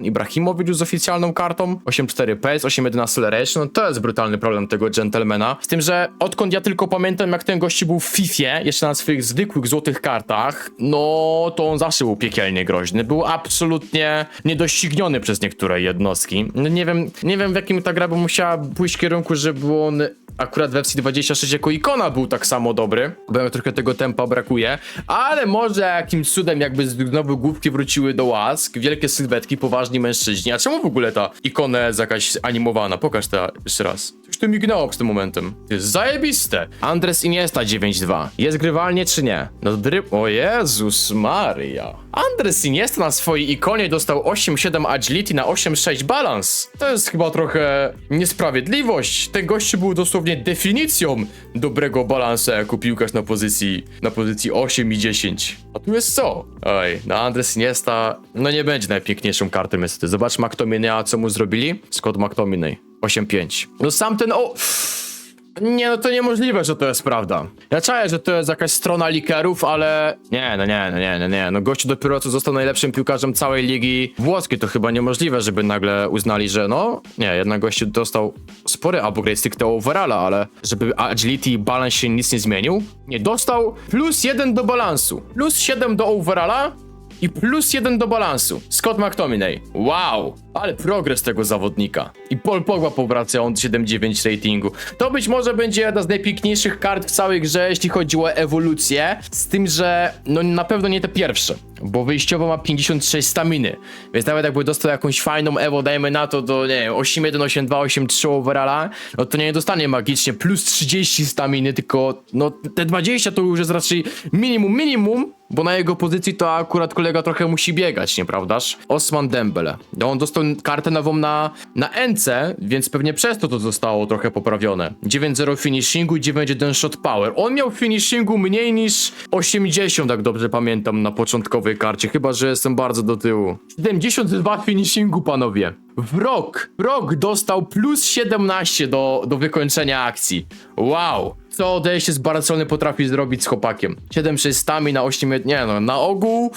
Ibrahimowicz już z oficjalną kartą, 8-4 pace, 8-11 acceleration, no to jest brutalny problem tego gentlemana. Z tym, że odkąd ja tylko pamiętam, jak ten gości był w Fifie, jeszcze na swoich zwykłych złotych kartach, no to on zawsze był piekielnie groźny. Był absolutnie niedościgniony przez niektóre jednostki. No nie wiem, nie wiem w jakim ta gra by musiała pójść kierunku, żeby on akurat w FC26 jako ikona był tak samo dobry, bo trochę tego tempa brakuje, ale może jakimś cudem jakby znowu główki wróciły do łask, wielkie sylwetki, poważni mężczyźni. A czemu w ogóle ta ikona jest jakaś animowana? Pokaż to jeszcze raz. Coś tu mignęło przed tym momentem. To jest zajebiste. Andres Iniesta 9-2. Jest grywalnie czy nie? No dryb... O Jezus Maria. Andres Iniesta na swojej ikonie dostał 8-7 agility na 8-6 balans. To jest chyba trochę niesprawiedliwość. Ten gościu był dosłownie definicją dobrego balansa jako piłkarz na pozycji na pozycji 8 i 10. A tu jest co? Oj, na Andres Iniesta no nie będzie najpiękniejszą kartą niestety. Zobacz McTominaya, co mu zrobili. Scott McTominay. 8-5. No sam ten o... Nie, no to niemożliwe, że to jest prawda. Ja czaję, że to jest jakaś strona likerów, ale... Nie, no nie, no nie, no nie. No gościu dopiero co został najlepszym piłkarzem całej ligi włoskiej. To chyba niemożliwe, żeby nagle uznali, że no... Nie, jednak gościu dostał spory upgrade stricte overalla, ale żeby agility i balans się nic nie zmienił? Nie, dostał plus jeden do balansu, plus 7 do overalla i plus jeden do balansu. Scott McTominay. Wow! Ale progres tego zawodnika. I Paul Pogba powraca on 7-9 ratingu. To być może będzie jedna z najpiękniejszych kart w całej grze, jeśli chodzi o ewolucję. Z tym, że no na pewno nie te pierwsze. Bo wyjściowo ma 56 staminy. Więc nawet jakby dostał jakąś fajną ewo, dajmy na to do, nie wiem, 8-1, 8-2, 8-3 overalla, no to nie dostanie magicznie plus 30 staminy, tylko no te 20 to już jest raczej minimum, minimum, bo na jego pozycji to akurat kolega trochę musi biegać, nieprawdaż? Osman Dembele. No on dostał kartę nową na, na NC, więc pewnie przez to to zostało trochę poprawione. 9-0 finishingu i 9-1 shot power. On miał finishingu mniej niż 80, jak dobrze pamiętam, na początkowej karcie, chyba że jestem bardzo do tyłu. 72 finishingu, panowie. W rok, w rok dostał plus 17 do, do wykończenia akcji. Wow. Co odejście z Barcelony potrafi zrobić z chłopakiem. 7-6 stami na 8... Nie no, na ogół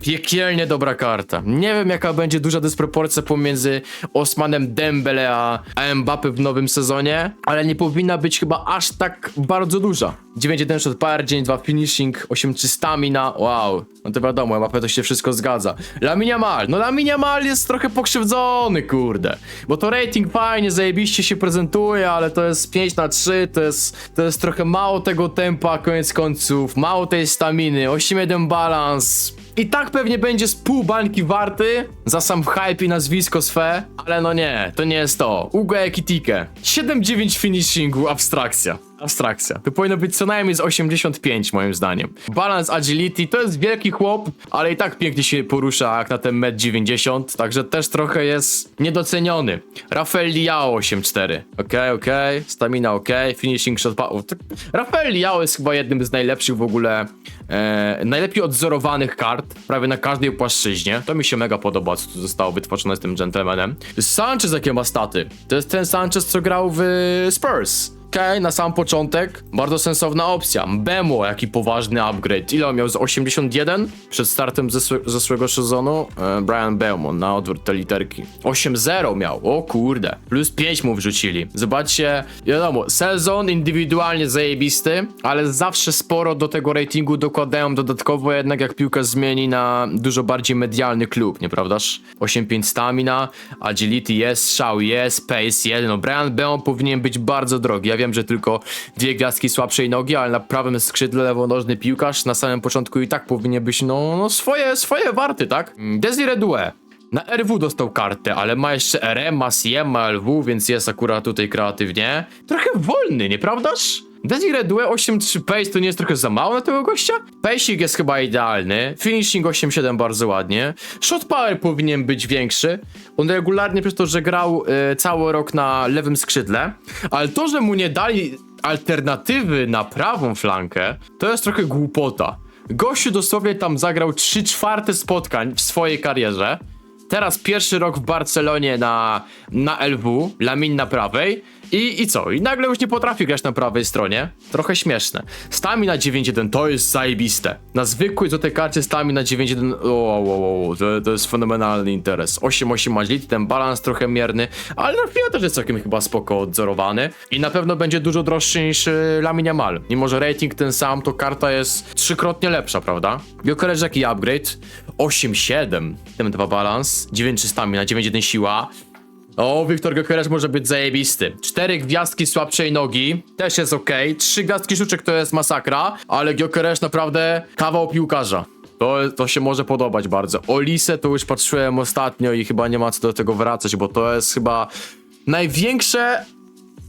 piekielnie dobra karta. Nie wiem jaka będzie duża dysproporcja pomiędzy Osmanem Dembele a, Mbappe w nowym sezonie, ale nie powinna być chyba aż tak bardzo duża. 9-1 shot power, 9-2 finishing, 8-3 stamina, wow. No to wiadomo, Mbappe to się wszystko zgadza. Laminia Mal, no Laminia Mal jest trochę pokrzywdzony, kurde. Bo to rating fajnie, zajebiście się prezentuje, ale to jest 5 na 3, to jest, to jest trochę mało tego tempa, koniec końców, mało tej staminy, 8-1 balans. I tak pewnie będzie z pół bańki warty za sam hype i nazwisko swe, ale no nie, to nie jest to. Ugo Ekitike. 7-9 finishingu, abstrakcja. Abstrakcja. To powinno być co najmniej z 85 moim zdaniem. Balance agility to jest wielki chłop, ale i tak pięknie się porusza jak na ten metr 90, także też trochę jest niedoceniony. Rafael Liao 8-4. Okej, okej, stamina okej, finishing shot power. Rafael Liao jest chyba jednym z najlepszych w ogóle e, najlepiej odzorowanych kart prawie na każdej płaszczyźnie. To mi się mega podoba, co tu zostało wytworzone z tym gentlemanem. Sanchez jakie ma staty? To jest ten Sanchez, co grał w Spurs. Okej, na sam początek bardzo sensowna opcja. Bemo, jaki poważny upgrade. Ile on miał z 81 przed startem zeszłego sezonu? E, Brian Bemo, na odwrót te literki. 8-0 miał, o kurde. Plus 5 mu wrzucili. Zobaczcie, wiadomo, sezon indywidualnie zajebisty, ale zawsze sporo do tego ratingu dokładają dodatkowo, jednak jak piłka zmieni na dużo bardziej medialny klub, nieprawdaż? 8-5 stamina, agility jest, strzał jest, pace jest. No Brian Bemo powinien być bardzo drogi. Ja wiem, że tylko dwie gwiazdki słabszej nogi, ale na prawym skrzydle lewonożny piłkarz na samym początku i tak powinien być, no, no swoje, swoje warty, tak? Mm, Desiree Doué. Na RW dostał kartę, ale ma jeszcze RM, ma CM, ma LW, więc jest akurat tutaj kreatywnie. Trochę wolny, nieprawdaż? Desiree Doué 8-3 pace to nie jest trochę za mało na tego gościa? Pacing jest chyba idealny, finishing 8-7 bardzo ładnie, shot power powinien być większy. On regularnie przez to, że grał e, cały rok na lewym skrzydle, ale to, że mu nie dali alternatywy na prawą flankę, to jest trochę głupota. Gościu dosłownie tam zagrał 3 czwarte spotkań w swojej karierze. Teraz pierwszy rok w Barcelonie na, na LW, Lamin na prawej. I, I co? I nagle już nie potrafi grać na prawej stronie. Trochę śmieszne. Stamina 9-1 to jest zajebiste. Na zwykłej złotej karcie stamina 9-1 o, o, o, to, to jest fenomenalny interes. 8-8 agility, ten balans trochę mierny, ale na chwilę też jest całkiem chyba spoko odzorowany. I na pewno będzie dużo droższy niż y, Lamin Yamal. Mimo, że rating ten sam, to karta jest trzykrotnie lepsza, prawda? Biokerez jaki upgrade? 8-7. Ten 2 balans, 9 stamina, 9-1 siła. O, Wiktor Gyökeres może być zajebisty. Cztery gwiazdki słabszej nogi, też jest ok. Trzy gwiazdki sztuczek to jest masakra, ale Gyökeres naprawdę kawał piłkarza. To, to się może podobać bardzo. Olisę to już patrzyłem ostatnio i chyba nie ma co do tego wracać, bo to jest chyba największe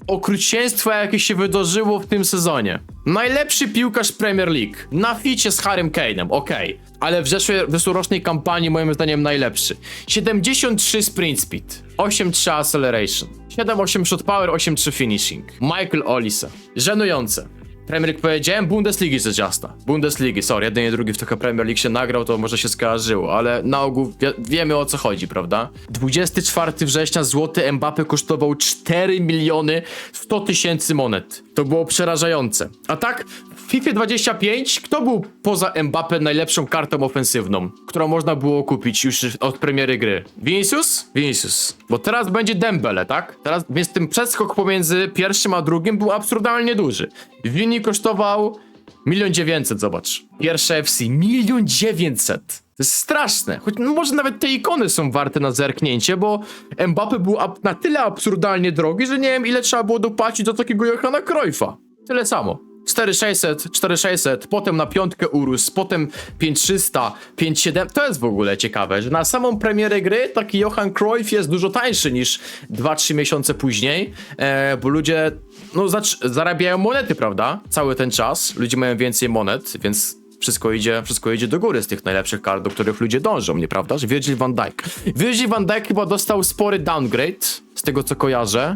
okrucieństwo, jakie się wydarzyło w tym sezonie. Najlepszy piłkarz Premier League. Na ficie z Harrym Kane'em, okej. Ale w, zeszłej, zeszłorocznej kampanii moim zdaniem najlepszy. 73 sprint speed, 8-3 acceleration, 7-8 shot power, 8-3 finishing. Michael Olise. Żenujące. Premier League powiedziałem, Bundesligi rzecz jasna. Bundesligi, sorry, jedynie drugi w trochę Premier League się nagrał, to może się skojarzyło, ale na ogół wie, wiemy o co chodzi, prawda? 24 września złoty Mbappe kosztował 4 miliony 100 tysięcy monet. To było przerażające. A tak, w FIFA 25, kto był poza Mbappe najlepszą kartą ofensywną, którą można było kupić już od premiery gry? Vinicius? Vinicius. Bo teraz będzie Dembele, tak? Teraz, więc ten przeskok pomiędzy pierwszym a drugim był absurdalnie duży. Vini kosztował milion dziewięćset, zobacz. Pierwsze FC, milion dziewięćset. To jest straszne. Choć no może nawet te ikony są warte na zerknięcie, bo Mbappe był na tyle absurdalnie drogi, że nie wiem ile trzeba było dopłacić do takiego Johana Cruyffa. Tyle samo. 4600, 4600, potem na piątkę urósł, potem 5300, 5700. To jest w ogóle ciekawe, że na samą premierę gry taki Johan Cruyff jest dużo tańszy niż 2-3 miesiące później, e, bo ludzie no, zarabiają monety, prawda? Cały ten czas. Ludzie mają więcej monet, więc wszystko idzie, wszystko idzie do góry z tych najlepszych kart, do których ludzie dążą, nieprawdaż? Virgil van Dijk. Virgil van Dijk chyba dostał spory downgrade, z tego co kojarzę.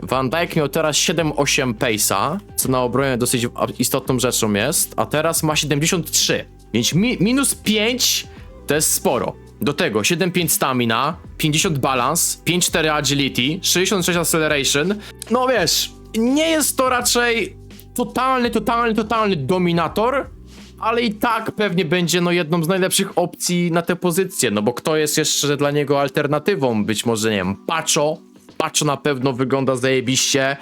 Yy, van Dijk miał teraz 7-8 pace'a, co na obronie dosyć istotną rzeczą jest, a teraz ma 73. Więc mi minus 5 to jest sporo. Do tego 7-5 stamina, 50 balance, 5-4 agility, 66 acceleration. No wiesz, nie jest to raczej totalny, totalny, totalny dominator, ale i tak pewnie będzie no jedną z najlepszych opcji na tę pozycję, no bo kto jest jeszcze dla niego alternatywą? Być może, nie wiem, Pacho. Pacho na pewno wygląda zajebiście,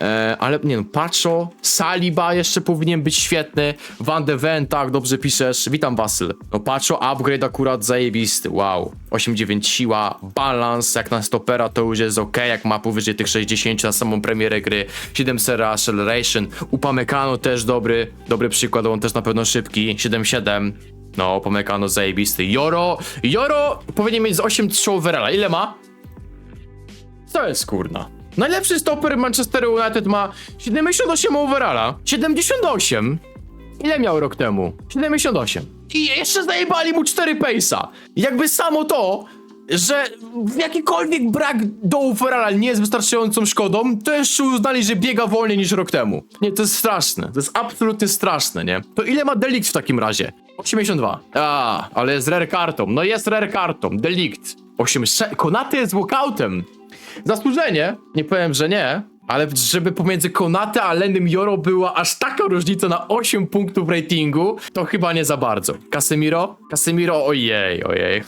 e, ale nie no, Pacho, Saliba jeszcze powinien być świetny, Van de Ven, tak, dobrze piszesz, witam Wasyl. No Pacho, upgrade akurat zajebisty, wow. 8-9 siła, balans, jak na stopera to już jest ok, jak ma powyżej tych 60 na samą premierę gry, 7 sera acceleration, Upamecano też dobry, dobry przykład, on też na pewno szybki, 7-7. No, Upamecano zajebisty. Joro, Joro powinien mieć z 8-3 overalla. Ile ma? Co jest kurna? Najlepszy stoper Manchester United ma 78 overalla. 78? Ile miał rok temu? 78. I jeszcze zajebali mu 4 pace'a. Jakby samo to, że jakikolwiek brak do overalla nie jest wystarczającą szkodą, to jeszcze uznali, że biega wolniej niż rok temu. Nie, to jest straszne. To jest absolutnie straszne, nie? To ile ma Delikt w takim razie? 82. A, ale jest rare kartą. No jest rare kartą. Delikt. 8. Konaty jest walkoutem. Zasłużenie, nie powiem, że nie, ale żeby pomiędzy Konate a Lenym Joro była aż taka różnica na 8 punktów ratingu, to chyba nie za bardzo. Casemiro? Casemiro, ojej, ojej.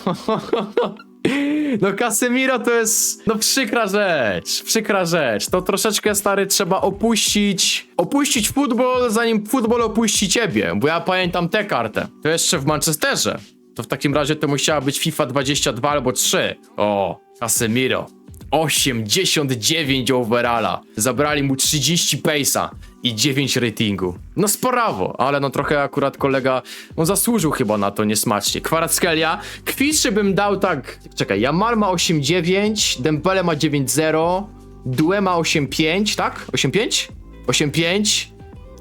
No Casemiro to jest, no przykra rzecz, przykra rzecz. To troszeczkę, stary, trzeba opuścić, opuścić futbol, zanim futbol opuści ciebie, bo ja pamiętam tę kartę. To jeszcze w Manchesterze. To w takim razie to musiała być FIFA 22 albo 3. O, Casemiro. 89 overalla. Zabrali mu 30 pace'a i 9 ratingu. No sprawo, ale no trochę akurat kolega, on zasłużył chyba na to niesmacznie. Kwarackelia, Kwiszy bym dał tak, czekaj, Jamal ma 8,9, Dembele ma 9,0, Due ma 8,5, tak? 8,5? 8,5,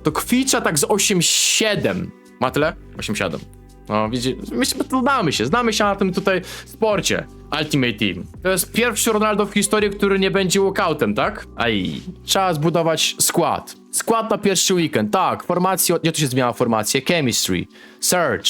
to Kwicza tak z 8,7. Ma tyle? 8,7. No, widzicie, że znamy się, znamy się na tym tutaj sporcie. Ultimate Team. To jest pierwszy Ronaldo w historii, który nie będzie walkoutem, tak? Aj, trzeba zbudować skład. Skład na pierwszy weekend, tak, formacja, nie tu się zmieniała formacja, chemistry, search,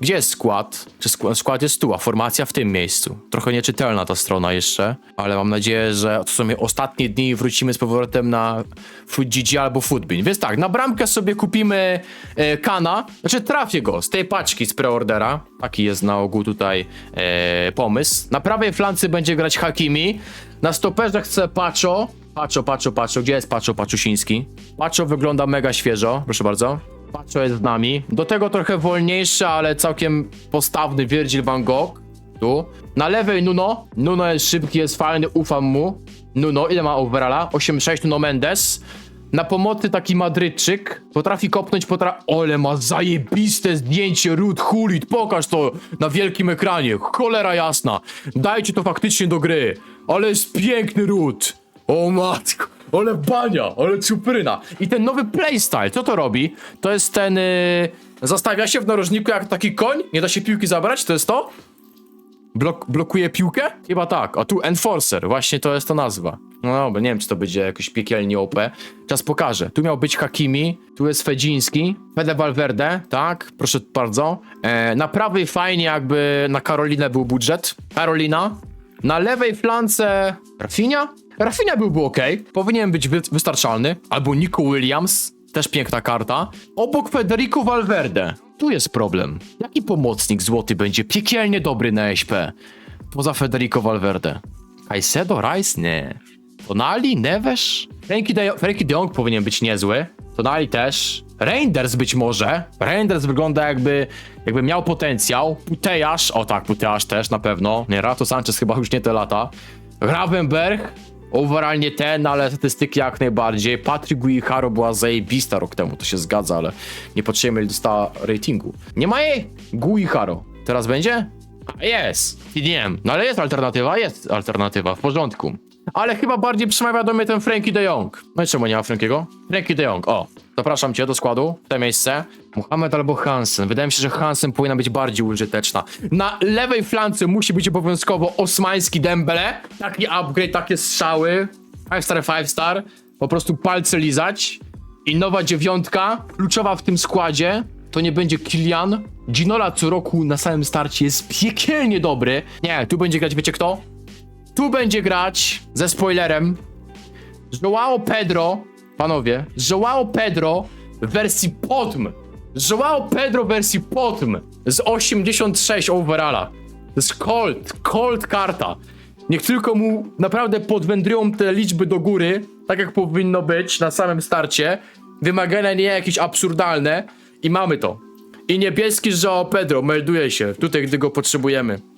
Gdzie jest skład? Czy skład, skład jest tu, a formacja w tym miejscu? Trochę nieczytelna ta strona jeszcze, ale mam nadzieję, że to są ostatnie dni wrócimy z powrotem na FootGG albo Footbin. Więc tak, na bramkę sobie kupimy e, Kana, znaczy trafię go z tej paczki z preordera. Taki jest na ogół tutaj e, pomysł. Na prawej flance będzie grać Hakimi, na stoperze chcę Pacho. Pacho, Pacho, Pacho, gdzie jest Pacho Paczusiński? Pacho wygląda mega świeżo, proszę bardzo. Pacho jest z nami. Do tego trochę wolniejszy, ale całkiem postawny Virgil van Gogh. Tu. Na lewej Nuno. Nuno jest szybki, jest fajny, ufam mu. Nuno, ile ma overalla? 8,6 Nuno Mendes. Na pomocy taki Madrydczyk. Potrafi kopnąć, potrafi... Ole, ma zajebiste zdjęcie, Ruth Hulit. Pokaż to na wielkim ekranie. Cholera jasna. Dajcie to faktycznie do gry. Ale jest piękny Ruth. O matko. Ale bania, ale czupryna. I ten nowy playstyle, co to robi? To jest ten... Yy... Zastawia się w narożniku jak taki koń? Nie da się piłki zabrać? To jest to? Blok, blokuje piłkę? Chyba tak. A tu Enforcer, właśnie to jest ta nazwa. No dobra, nie wiem, czy to będzie jakoś piekielnie OP. Czas pokaże. Tu miał być Hakimi, tu jest Fedziński, Fede Valverde, tak, proszę bardzo. E, na prawej fajnie jakby na Karolinę był budżet. Karolina. Na lewej flance Rafinha? Rafinha byłby ok, powinien być wy wystarczalny. Albo Nico Williams, też piękna karta. Obok Federico Valverde. Tu jest problem. Jaki pomocnik złoty będzie piekielnie dobry na SP? Poza Federico Valverde. Caicedo, Rice? Nie. Tonali? Neves? Frankie de, Frankie de Jong powinien być niezły. Tonali też. Reinders być może. Reinders wygląda jakby, jakby miał potencjał. Putejasz, o tak, Putejasz też na pewno. Nie, Rato Sanchez chyba już nie te lata. Gravenberg, overall nie ten, ale statystyki jak najbardziej. Patrick Guicharo była zajebista rok temu, to się zgadza, ale nie patrzymy ile dostała ratingu. Nie ma jej? Guicharo. Teraz będzie? Jest, TDM. No ale jest alternatywa, jest alternatywa, w porządku. Ale chyba bardziej przemawia do mnie ten Frankie de Jong. No i czemu nie ma Frankiego? Frankie de Jong, o. Zapraszam cię do składu, w te miejsce. Mohamed albo Hansen. Wydaje mi się, że Hansen powinna być bardziej użyteczna. Na lewej flance musi być obowiązkowo osmański Dembele. Taki upgrade, takie strzały. 5 star, 5 star. Po prostu palce lizać. I nowa dziewiątka, kluczowa w tym składzie, to nie będzie Kilian. Ginola co roku na samym starcie jest piekielnie dobry. Nie, tu będzie grać, wiecie kto? Tu będzie grać, ze spoilerem, Joao Pedro, panowie, Joao Pedro w wersji Potm. Joao Pedro w wersji Potm z 86 overalla. To jest cold, cold karta. Niech tylko mu naprawdę podwędrują te liczby do góry, tak jak powinno być na samym starcie. Wymagania nie jakieś absurdalne i mamy to. I niebieski Joao Pedro melduje się tutaj, gdy go potrzebujemy.